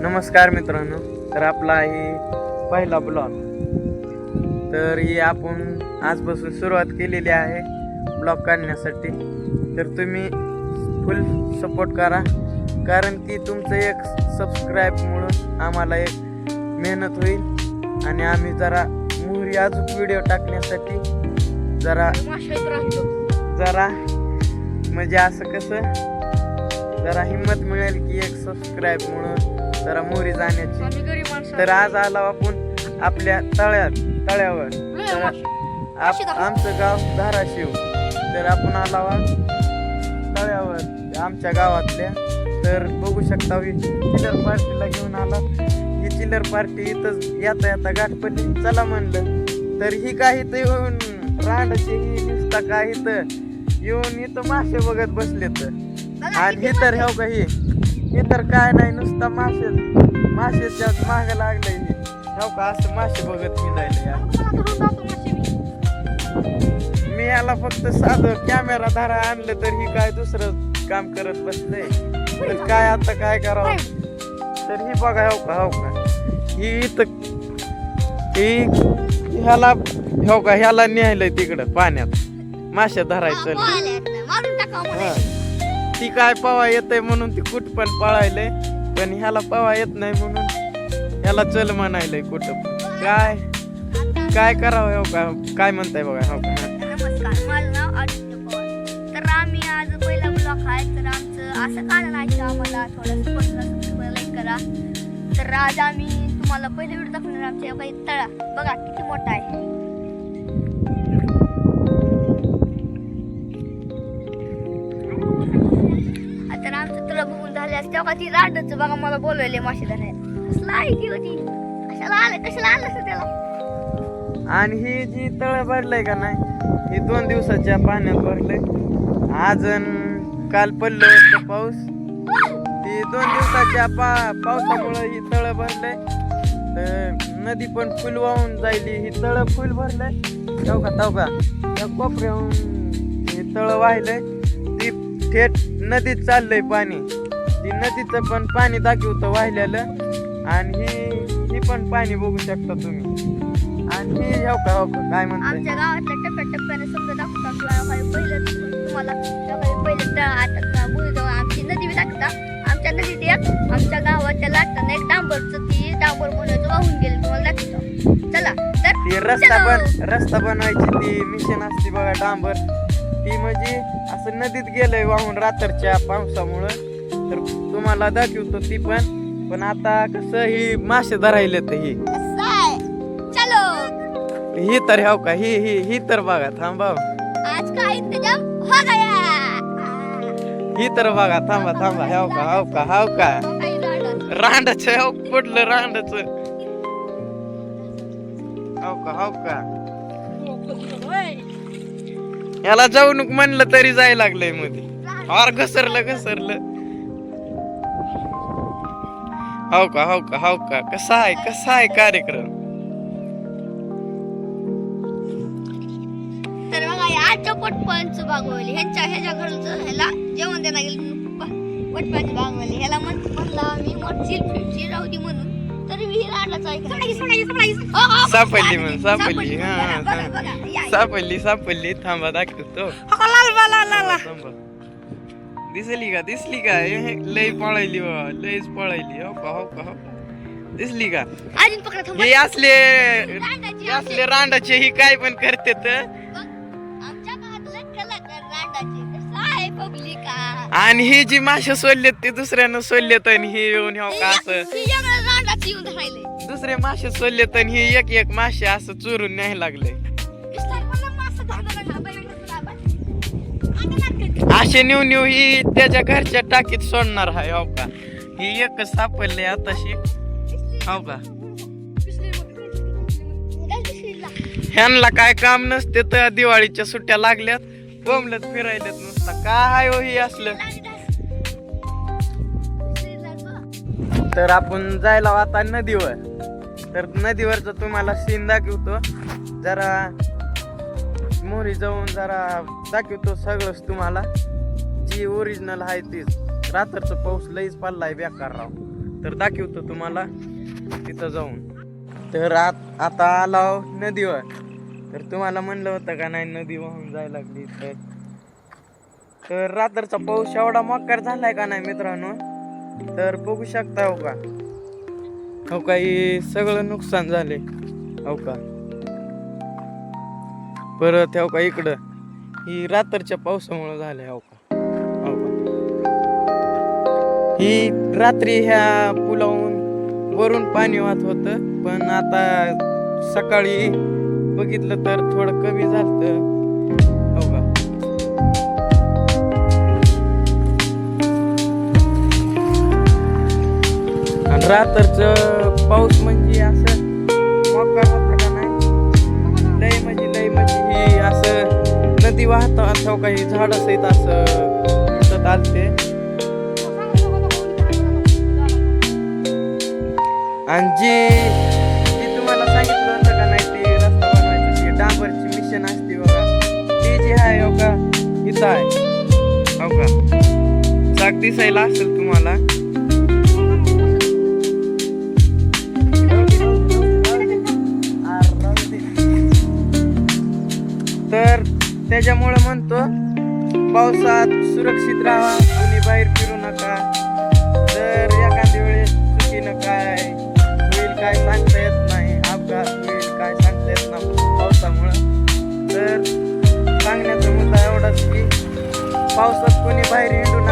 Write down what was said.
नमस्कार मित्रांनो तर आपला आहे पहिला ब्लॉग. तर ही आपण आजपासून सुरुवात केलेली आहे ब्लॉग काढण्यासाठी. तर तुम्ही फुल सपोर्ट करा कारण की तुमचं एक सबस्क्राईबमुळं आम्हाला एक मेहनत होईल. आणि आम्ही जरा मुहरी अजून व्हिडिओ टाकण्यासाठी जरा जरा म्हणजे असं कसं जरा हिंमत मिळेल की एक सबस्क्राईब म्हणून जरा मोरी जाण्याची. तर आज आलो आपण आपल्या तळ्यात तळ्यावर. तर आमचं गाव धाराशिव. तर आपण आलो तळ्यावर आमच्या गावातल्या. तर बघू शकता चिलर पार्टीला घेऊन आला. ही चिलर पार्टी इथं येता येता गाठ पडली चला म्हणलं तर ही काही तर येऊन रांडाची ही नुसता काही तर येऊन इथं मासे बघत बसले तर आणि हे तर ह्याव का हे हे तर काय नाही नुसता मासे मासेच्या माग लागलंय हे. का असं मासे बघत मी जायला मी याला फक्त साधं कॅमेरा धारा आणलं तर ही काय दुसरं काम करत बसलंय. तर काय आता काय करावं? तर ही बघा ह्याव का ह्याव का? ही इथं ही ह्याला ह्याव का ह्याला न्यायलंय तिकडं पाण्यात. मासे धरायचं. हा. ती काय पवा येतय म्हणून ती कुठ पण पळायलंय. पण ह्याला पवा येत नाही म्हणून ह्याला चल म्हणायलंय कुठं काय? काय करावं हो का? काय म्हणताय बघा हो का? नमस्कार माझं नाव आदित्य पवार. तर आम्ही आज पहिला ब्लॉग आहे. तर आमचं असं कारण आहे की? आम्हाला लाईक करा. तर आज आम्ही तुम्हाला पहिले व्हिडिओ दाखवणार आमच्या काही तळा. बघा किती मोठा आहे. तर आमचं तुला बघून झाले असं तेव्हा ती रांडच बघा मला बोलवले मासे धरायला कसला आहे ती होती? कशाला आलं? कशाला आलं असं त्याला? आणि ही जी तळ भरलंय का नाही ही दोन दिवसाच्या पाण्यात भरलंय. आज अन काल पडलं होतं पाऊस. ती दोन दिवसाच्या पा पावसामुळं ही तळ भरलंय. तर नदी पण फुल वाहून जायली ही तळ फुल भरलंय. चौका चौका त्या कोपऱ्याहून हे तळ वाहिलंय. थेट नदीत चाललंय पाणी. ती नदीचं पण पाणी दाखवतं वाहिलेलं आणि ही ही पण पाणी बघू शकता तुम्ही. आणि हे हो का हो का काय म्हणताय? आमच्या गावातल्या टप्प्याटप्प्याने समजा दाखवता किंवा पहिलं तुम्हाला सकाळी पहिलं आता भुईजवळ आमची नदी बी दाखवता. आमच्या नदीत एक आमच्या गावाच्या लाटताना एक डांबरचं ती डांबर बनवायचं वाहून गेलं तुम्हाला दाखवतो. चला तर ती रस्ता चलो. बन रस्ता बनवायची ती मिशन असते बघा डांबर. ती म्हणजे असं नदीत गेलंय वाहून रात्रच्या पावसामुळं. तर तुम्हाला दाखवतो ती पण. पण आता कसं ही मासे धरायले तर ही ही तर ह्याव का ही ही ही तर बघा थांबा. आज का इंतजाम हो गया? ही तर बघा थांबा थांबा ह्याव का हाव का हाव का. हो झालं. रांडाचं ह्याव कुठलं रांडाचं? हाव का हाव का. याला जाऊ नको म्हणलं तरी जायला लागलंयमध्ये. और घसरलं घसरलं. हो का हो का हो का? कसा आहे कसा आहे कार्यक्रम? तर बघा या आजच्या भागवली ह्यांच्या ह्याच्या घरचं ह्याला जेवण गेलं. पटपाची भागवली ह्याला म्हण म्हणला मी राहू दे म्हणून. तरी मी राडलाच ऐकलं सापडली म्हण सापडली हा हा, हा. सापडली सापडली थांबा दाखवतो. दिसली का दिसली का लय पळायली बा लयच पळायली हो का हो का हो. दिसली का. हे असले असले रांडाचे ही काय पण करते तर आणि ही जी मासे सोडलेत ते दुसऱ्यानं सोडलेत आणि ही येऊन हो का असं दुसरे मासे सोडलेत आणि ही एक एक मासे असं चोरून न्यायला लागले असे न्यू न्यू ही त्याच्या घरच्या टाकीत सोडणार आहे हो का? ही एकच सापडले आताशी. हो का? ह्यांना काय काम नसते तर दिवाळीच्या सुट्ट्या लागल्यात. बोंबलत फिरायल्यात नुसता. काय हो ही असलं? तर आपण जायला आता नदीवर. तर नदीवरचा तुम्हाला सीन दाखवतो. जरा मोरी जाऊन जरा दाखवतो सगळंच तुम्हाला. जी ओरिजिनल आहे तीच रात्रचं पाऊस लईच पडलाय बेकार राव. तर दाखवतो तुम्हाला तिथं जाऊन. तर आत आता आलाव नदीवर. तर तुम्हाला म्हणलं होतं का नाही नदी वाहून जायला लागली तर. तर रात्रचा पाऊस एवढा मक्कार झालाय का नाही मित्रांनो? तर बघू शकता हो का? हो का सगळं नुकसान झाले हो का? परत हो का इकडं. ही रात्रीच्या पावसामुळे झाले हो का. हो का. ही रात्री ह्या पुलावून वरून पाणी वाहत होतं पण आता सकाळी बघितलं तर थोडं कमी झालं हो का. आणि रात्रच पाऊस म्हणजे असं नदी वाहत असं काही झाड सहित असं दिसत आलते. आणि जी तुम्हाला सांगितलं होतं का नाही ते रस्ता बनवायचं जी डांबरची मिशन असते बघा. ते जी आहे हो का इथं आहे. हो का? चाक दिसायला असेल तुम्हाला. त्याच्यामुळं म्हणतो पावसात सुरक्षित राहा कुणी बाहेर फिरू नका. जर एखाद्या वेळेस चुकीनं काय होईल काय सांगता येत नाही. अपघात होईल काय सांगता येत नाही. पावसामुळं. तर सांगण्याचा मुद्दा एवढाच की पावसात कोणी बाहेर येऊ